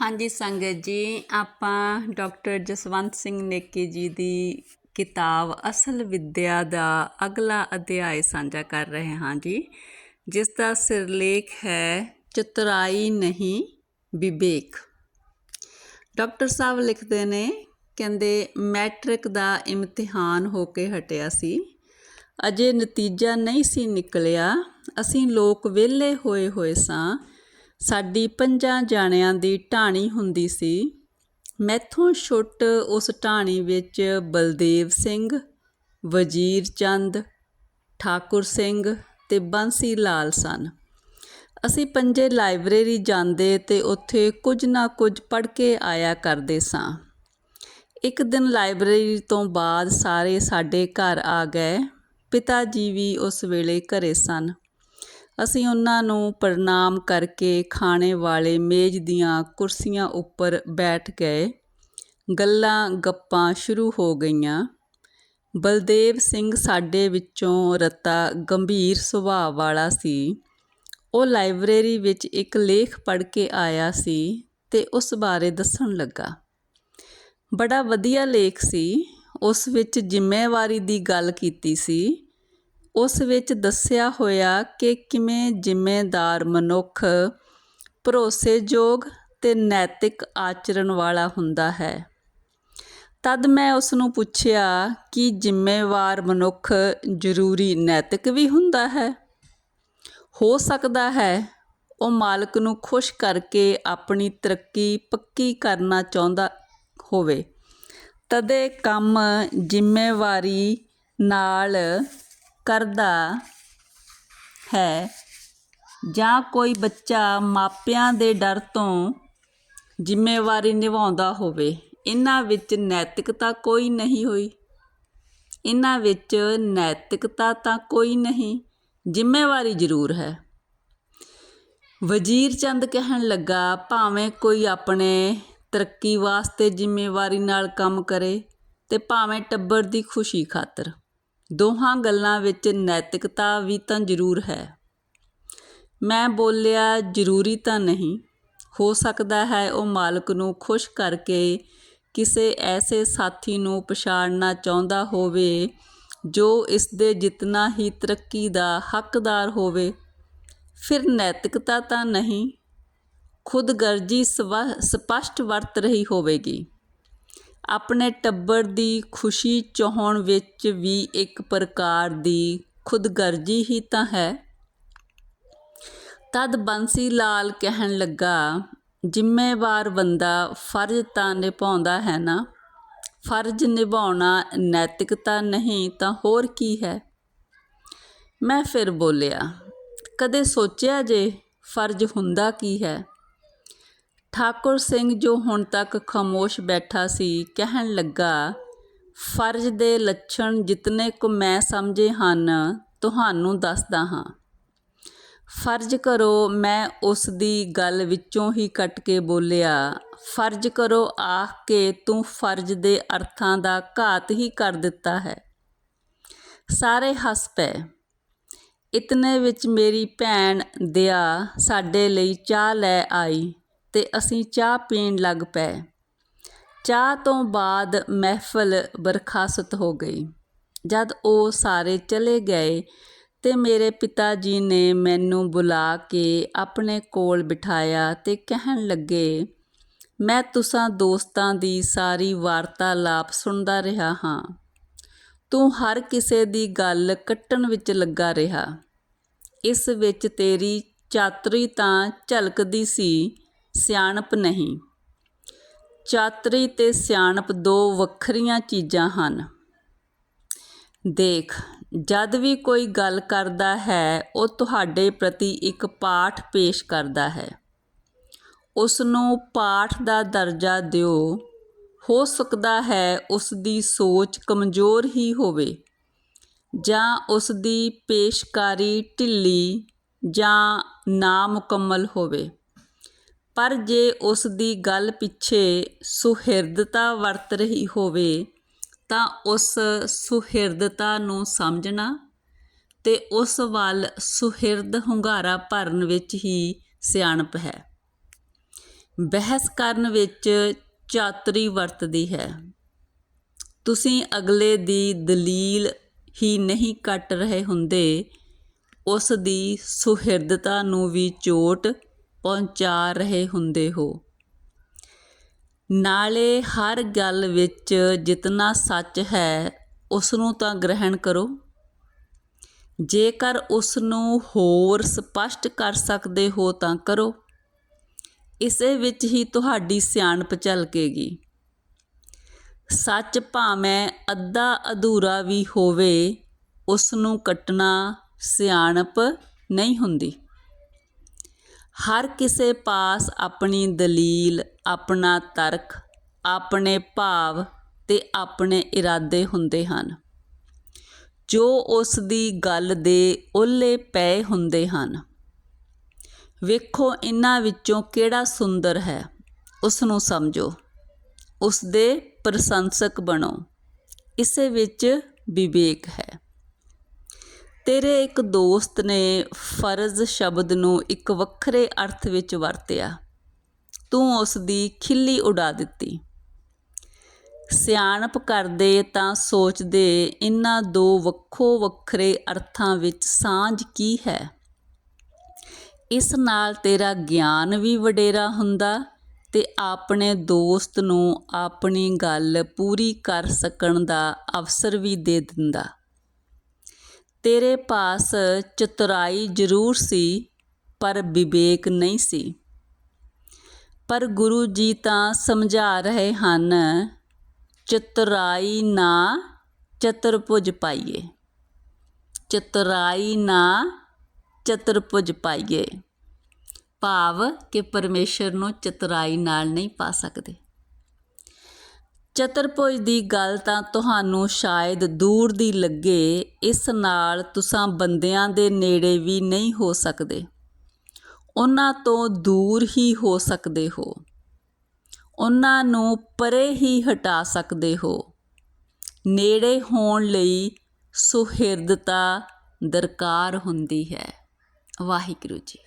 ਹਾਂਜੀ ਸੰਗਤ ਜੀ, ਆਪਾਂ ਡਾਕਟਰ ਜਸਵੰਤ ਸਿੰਘ ਨੇਕੀ ਜੀ ਦੀ ਕਿਤਾਬ ਅਸਲ ਵਿੱਦਿਆ ਦਾ ਅਗਲਾ ਅਧਿਆਇ ਸਾਂਝਾ ਕਰ ਰਹੇ ਹਾਂ ਜੀ ਜਿਸ ਦਾ ਸਿਰਲੇਖ ਹੈ, ਚਤੁਰਾਈ ਨਹੀਂ ਵਿਵੇਕ। ਡਾਕਟਰ ਸਾਹਿਬ ਲਿਖਦੇ ਨੇ, ਕਹਿੰਦੇ ਮੈਟ੍ਰਿਕ ਦਾ ਇਮਤਿਹਾਨ ਹੋ ਕੇ ਹਟਿਆ ਸੀ, ਅਜੇ ਨਤੀਜਾ ਨਹੀਂ ਸੀ ਨਿਕਲਿਆ, ਅਸੀਂ ਲੋਕ ਵਿਹਲੇ ਹੋਏ ਹੋਏ ਸਾਂ ਸਾਡੀ ਪੰਜਾਂ ਜਾਣਿਆਂ ਦੀ ਢਾਣੀ ਹੁੰਦੀ ਸੀ। ਮੈਥੋਂ ਛੁੱਟ ਉਸ ਢਾਣੀ ਵਿੱਚ ਬਲਦੇਵ ਸਿੰਘ, ਵਜ਼ੀਰ ਚੰਦ, ਠਾਕੁਰ ਸਿੰਘ ਤੇ ਬੰਸੀ ਲਾਲ ਸਨ। ਅਸੀਂ ਪੰਜੇ ਲਾਇਬ੍ਰੇਰੀ ਜਾਂਦੇ ਤੇ ਉੱਥੇ ਕੁਝ ਨਾ ਕੁਝ ਪੜ੍ਹ ਕੇ ਆਇਆ ਕਰਦੇ ਸਾਂ। ਇੱਕ ਦਿਨ ਲਾਇਬ੍ਰੇਰੀ ਤੋਂ ਬਾਅਦ ਸਾਰੇ ਸਾਡੇ ਘਰ ਆ ਗਏ। ਪਿਤਾ ਜੀ ਵੀ ਉਸ ਵੇਲੇ ਘਰੇ ਸਨ। ਅਸੀਂ ਉਹਨਾਂ ਨੂੰ ਪ੍ਰਣਾਮ ਕਰਕੇ ਖਾਣੇ ਵਾਲੇ ਮੇਜ਼ ਦੀਆਂ ਕੁਰਸੀਆਂ ਉੱਪਰ ਬੈਠ ਗਏ। ਗੱਲਾਂ ਗੱਪਾਂ ਸ਼ੁਰੂ ਹੋ ਗਈਆਂ। ਬਲਦੇਵ ਸਿੰਘ ਸਾਡੇ ਵਿੱਚੋਂ ਰਤਾ ਗੰਭੀਰ ਸੁਭਾਅ ਵਾਲਾ ਸੀ। ਉਹ ਲਾਇਬ੍ਰੇਰੀ ਵਿੱਚ ਇੱਕ ਲੇਖ ਪੜ੍ਹ ਕੇ ਆਇਆ ਸੀ ਤੇ ਉਸ ਬਾਰੇ ਦੱਸਣ ਲੱਗਾ। ਬੜਾ ਵਧੀਆ ਲੇਖ ਸੀ। ਉਸ ਵਿੱਚ ਜ਼ਿੰਮੇਵਾਰੀ ਦੀ ਗੱਲ ਕੀਤੀ ਸੀ। ਉਸ ਵਿੱਚ ਦੱਸਿਆ ਹੋਇਆ ਕਿ ਕਿਵੇਂ ਜ਼ਿੰਮੇਦਾਰ ਮਨੁੱਖ ਭਰੋਸੇਯੋਗ ਅਤੇ ਨੈਤਿਕ ਆਚਰਣ ਵਾਲਾ ਹੁੰਦਾ ਹੈ। ਤਦ ਮੈਂ ਉਸ ਨੂੰ ਪੁੱਛਿਆ ਕਿ ਜ਼ਿੰਮੇਵਾਰ ਮਨੁੱਖ ਜ਼ਰੂਰੀ ਨੈਤਿਕ ਵੀ ਹੁੰਦਾ ਹੈ? ਹੋ ਸਕਦਾ ਹੈ ਉਹ ਮਾਲਕ ਨੂੰ ਖੁਸ਼ ਕਰਕੇ ਆਪਣੀ ਤਰੱਕੀ ਪੱਕੀ ਕਰਨਾ ਚਾਹੁੰਦਾ ਹੋਵੇ। ਤਦੇ ਕੰਮ ਜ਼ਿੰਮੇਵਾਰੀ ਨਾਲ ਕਰਦਾ ਹੈ ਜਾਂ ਕੋਈ ਬੱਚਾ ਮਾਪਿਆਂ ਦੇ ਡਰ ਤੋਂ ਜ਼ਿੰਮੇਵਾਰੀ ਨਿਭਾਉਂਦਾ ਹੋਵੇ, ਇਹਨਾਂ ਵਿੱਚ ਨੈਤਿਕਤਾ ਕੋਈ ਨਹੀਂ ਹੋਈ। ਇਹਨਾਂ ਵਿੱਚ ਨੈਤਿਕਤਾ ਤਾਂ ਕੋਈ ਨਹੀਂ, ਜ਼ਿੰਮੇਵਾਰੀ ਜ਼ਰੂਰ ਹੈ। ਵਜ਼ੀਰ ਚੰਦ ਕਹਿਣ ਲੱਗਾ, ਭਾਵੇਂ ਕੋਈ ਆਪਣੇ ਤਰੱਕੀ ਵਾਸਤੇ ਜ਼ਿੰਮੇਵਾਰੀ ਨਾਲ ਕੰਮ ਕਰੇ ਤੇ ਭਾਵੇਂ ਟੱਬਰ ਦੀ ਖੁਸ਼ੀ ਖਾਤਰ। ਦੋਹਾਂ ਗੱਲਾਂ ਵਿੱਚ ਨੈਤਿਕਤਾ ਵੀ ਤਾਂ ਜ਼ਰੂਰ ਹੈ। ਮੈਂ ਬੋਲਿਆ, ਜ਼ਰੂਰੀ ਤਾਂ ਨਹੀਂ। ਹੋ ਸਕਦਾ ਹੈ ਉਹ ਮਾਲਕ ਨੂੰ ਖੁਸ਼ ਕਰਕੇ ਕਿਸੇ ਐਸੇ ਸਾਥੀ ਨੂੰ ਪਛਾੜਨਾ ਚਾਹੁੰਦਾ ਹੋਵੇ, ਜੋ ਇਸ ਦੇ ਜਿਤਨਾ ਹੀ ਤਰੱਕੀ ਦਾ ਹੱਕਦਾਰ ਹੋਵੇ। ਫਿਰ ਨੈਤਿਕਤਾ ਤਾਂ ਨਹੀਂ। ਖੁਦਗਰਜੀ ਸਪਸ਼ਟ ਵਰਤ ਰਹੀ ਹੋਵੇਗੀ। ਆਪਣੇ ਟੱਬਰ ਦੀ ਖੁਸ਼ੀ ਚਾਹਣ ਵਿੱਚ ਵੀ ਇੱਕ ਪ੍ਰਕਾਰ ਦੀ ਖੁਦਗਰਜੀ ਹੀ ਤਾਂ ਹੈ। ਤਦ ਬੰਸੀ ਲਾਲ ਕਹਿਣ ਲੱਗਾ, ਜ਼ਿੰਮੇਵਾਰ ਬੰਦਾ ਫਰਜ਼ ਤਾਂ ਨਿਭਾਉਂਦਾ ਹੈ ਨਾ? ਫਰਜ਼ ਨਿਭਾਉਣਾ ਨੈਤਿਕਤਾ ਨਹੀਂ ਤਾਂ ਹੋਰ ਕੀ ਹੈ? ਮੈਂ ਫਿਰ ਬੋਲਿਆ, ਕਦੇ ਸੋਚਿਆ ਜੇ ਫਰਜ਼ ਹੁੰਦਾ ਕੀ ਹੈ? ਠਾਕੁਰ ਸਿੰਘ ਜੋ ਹੁਣ ਤੱਕ ਖਾਮੋਸ਼ ਬੈਠਾ ਸੀ, ਕਹਿਣ ਲੱਗਾ, ਫਰਜ਼ ਦੇ ਲੱਛਣ ਜਿਤਨੇ ਕੁ ਮੈਂ ਸਮਝੇ ਹਨ, ਤੁਹਾਨੂੰ ਦੱਸਦਾ ਹਾਂ। ਫਰਜ਼ ਕਰੋ ਮੈਂ ਉਸ ਦੀ ਗੱਲ ਵਿੱਚੋਂ ਹੀ ਕੱਟ ਕੇ ਬੋਲਿਆ, ਫਰਜ਼ ਕਰੋ ਆਖ ਕੇ ਤੂੰ ਫਰਜ਼ ਦੇ ਅਰਥਾਂ ਦਾ ਘਾਤ ਹੀ ਕਰ ਦਿੱਤਾ ਹੈ। ਸਾਰੇ ਹੱਸ ਪਏ। ਇਤਨੇ ਵਿੱਚ ਮੇਰੀ ਭੈਣ ਦਿਆ ਸਾਡੇ ਲਈ ਚਾਹ ਲੈ ਆਈ। ਅਤੇ ਅਸੀਂ ਚਾਹ ਪੀਣ ਲੱਗ ਪਏ। ਚਾਹ ਤੋਂ ਬਾਅਦ ਮਹਿਫਲ ਬਰਖਾਸਤ ਹੋ ਗਈ। ਜਦ ਉਹ ਸਾਰੇ ਚਲੇ ਗਏ ਤੇ ਮੇਰੇ ਪਿਤਾ ਜੀ ਨੇ ਮੈਨੂੰ ਬੁਲਾ ਕੇ ਆਪਣੇ ਕੋਲ ਬਿਠਾਇਆ ਅਤੇ ਕਹਿਣ ਲੱਗੇ, ਮੈਂ ਤੁਸਾਂ ਦੋਸਤਾਂ ਦੀ ਸਾਰੀ ਵਾਰਤਾਲਾਪ ਸੁਣਦਾ ਰਿਹਾ ਹਾਂ। ਤੂੰ ਹਰ ਕਿਸੇ ਦੀ ਗੱਲ ਕੱਟਣ ਵਿੱਚ ਲੱਗਾ ਰਿਹਾ। ਇਸ ਵਿੱਚ ਤੇਰੀ ਚਾਤਰੀ ਤਾਂ ਝਲਕਦੀ ਸੀ ਸਿਆਣਪ ਨਹੀਂ। ਚਾਤਰੀ ਤੇ ਸਿਆਣਪ ਦੋ ਵੱਖਰੀਆਂ ਚੀਜ਼ਾਂ ਹਨ। ਦੇਖ, ਜਦ ਵੀ ਕੋਈ ਗੱਲ ਕਰਦਾ ਹੈ, ਉਹ ਤੁਹਾਡੇ ਪ੍ਰਤੀ ਇੱਕ ਪਾਠ ਪੇਸ਼ ਕਰਦਾ ਹੈ। ਉਸ ਨੂੰ ਪਾਠ ਦਾ ਦਰਜਾ ਦਿਓ। ਹੋ ਸਕਦਾ ਹੈ ਉਸ ਦੀ ਸੋਚ ਕਮਜ਼ੋਰ ਹੀ ਹੋਵੇ, ਜਾਂ ਉਸ ਦੀ ਪੇਸ਼ਕਾਰੀ ਢਿੱਲੀ ਜਾਂ ਨਾ ਮੁਕੰਮਲ ਹੋਵੇ। ਪਰ ਜੇ ਉਸ ਦੀ ਗੱਲ ਪਿੱਛੇ ਸੁਹਿਰਦਤਾ ਵਰਤ ਰਹੀ ਹੋਵੇ, ਤਾਂ ਉਸ ਸੁਹਿਰਦਤਾ ਨੂੰ ਸਮਝਣਾ ਤੇ ਉਸ ਵੱਲ ਸੁਹਿਰਦ ਹੁੰਗਾਰਾ ਭਰਨ ਵਿੱਚ ਹੀ ਸਿਆਣਪ ਹੈ। ਬਹਿਸ ਕਰਨ ਵਿੱਚ ਚਾਤਰੀ ਵਰਤਦੀ ਹੈ। ਤੁਸੀਂ ਅਗਲੇ ਦੀ ਦਲੀਲ ਹੀ ਨਹੀਂ ਕੱਟ ਰਹੇ ਹੁੰਦੇ, ਉਸ ਦੀ ਸੁਹਿਰਦਤਾ ਨੂੰ ਵੀ ਚੋਟ ਪਹੁੰਚਾ ਰਹੇ ਹੁੰਦੇ ਹੋ। ਨਾਲੇ ਹਰ ਗੱਲ ਵਿੱਚ ਜਿਤਨਾ ਸੱਚ ਹੈ ਉਸ ਨੂੰ ਤਾਂ ਗ੍ਰਹਿਣ ਕਰੋ। ਜੇਕਰ ਉਸ ਨੂੰ ਹੋਰ ਸਪਸ਼ਟ ਕਰ ਸਕਦੇ ਹੋ ਤਾਂ ਕਰੋ। ਇਸੇ ਵਿੱਚ ਹੀ ਤੁਹਾਡੀ ਸਿਆਣਪ ਝਲਕੇਗੀ। ਸੱਚ ਭਾਵੇਂ ਅੱਧਾ ਅਧੂਰਾ ਵੀ ਹੋਵੇ ਉਸ ਨੂੰ ਕੱਟਣਾ ਸਿਆਣਪ ਨਹੀਂ ਹੁੰਦੀ। ਹਰ ਕਿਸੇ ਪਾਸ ਆਪਣੀ ਦਲੀਲ, ਆਪਣਾ ਤਰਕ, ਆਪਣੇ ਭਾਵ ਤੇ ਆਪਣੇ ਇਰਾਦੇ ਹੁੰਦੇ ਹਨ। ਜੋ ਉਸ ਦੀ ਗੱਲ ਦੇ ਓਹਲੇ ਪਏ ਹੁੰਦੇ ਹਨ। ਵੇਖੋ ਇਹਨਾਂ ਵਿੱਚੋਂ ਕਿਹੜਾ ਸੁੰਦਰ ਹੈ ਉਸ ਨੂੰ ਸਮਝੋ। ਉਸ ਦੇ ਪ੍ਰਸ਼ੰਸਕ ਬਣੋ। ਇਸੇ ਵਿੱਚ ਵਿਵੇਕ ਹੈ। ਤੇਰੇ ਇੱਕ ਦੋਸਤ ਨੇ ਫਰਜ਼ ਸ਼ਬਦ ਨੂੰ ਇੱਕ ਵੱਖਰੇ ਅਰਥ ਵਿੱਚ ਵਰਤਿਆ। ਤੂੰ ਉਸ ਦੀ ਖਿੱਲੀ ਉਡਾ ਦਿੱਤੀ। ਸਿਆਣਪ ਕਰਦੇ ਤਾਂ ਸੋਚਦੇ ਇਹਨਾਂ ਦੋ ਵੱਖੋ ਵੱਖਰੇ ਅਰਥਾਂ ਵਿੱਚ ਸਾਂਝ ਕੀ ਹੈ? ਇਸ ਨਾਲ ਤੇਰਾ ਗਿਆਨ ਵੀ ਵਡੇਰਾ ਹੁੰਦਾ ਤੇ ਆਪਣੇ ਦੋਸਤ ਨੂੰ ਆਪਣੀ ਗੱਲ ਪੂਰੀ ਕਰ ਸਕਣ ਦਾ ਅਵਸਰ ਵੀ ਦੇ ਦਿੰਦਾ। ਤੇਰੇ ਪਾਸ ਚਤੁਰਾਈ ਜ਼ਰੂਰ ਸੀ, ਪਰ ਵਿਵੇਕ ਨਹੀਂ ਸੀ। ਪਰ ਗੁਰੂ ਜੀ ਤਾਂ ਸਮਝਾ ਰਹੇ ਹਨ, ਚਤੁਰਾਈ ਨਾ ਚਤੁਰਭੁਜ ਪਾਈਏ। ਚਤੁਰਾਈ ਨਾ ਚਤੁਰਭੁਜ ਪਾਈਏ। ਭਾਵ ਕਿ ਪਰਮੇਸ਼ਰ ਨੂੰ ਚਤੁਰਾਈ ਨਾਲ ਨਹੀਂ ਪਾ ਸਕਦੇ। ਚਤੁਰਭੁਜ ਦੀ ਗੱਲ ਤਾਂ ਤੁਹਾਨੂੰ ਸ਼ਾਇਦ ਦੂਰ ਦੀ ਲੱਗੇ, ਇਸ ਨਾਲ ਤੁਸੀਂ ਬੰਦਿਆਂ ਦੇ ਨੇੜੇ ਵੀ ਨਹੀਂ ਹੋ ਸਕਦੇ। ਉਹਨਾਂ ਤੋਂ ਦੂਰ ਹੀ ਹੋ ਸਕਦੇ ਹੋ। ਉਹਨਾਂ ਨੂੰ ਪਰੇ ਹੀ ਹਟਾ ਸਕਦੇ ਹੋ। ਨੇੜੇ ਹੋਣ ਲਈ ਸੁਹਿਰਦਤਾ ਦਰਕਾਰ ਹੁੰਦੀ ਹੈ। ਵਾਹਿਗੁਰੂ ਜੀ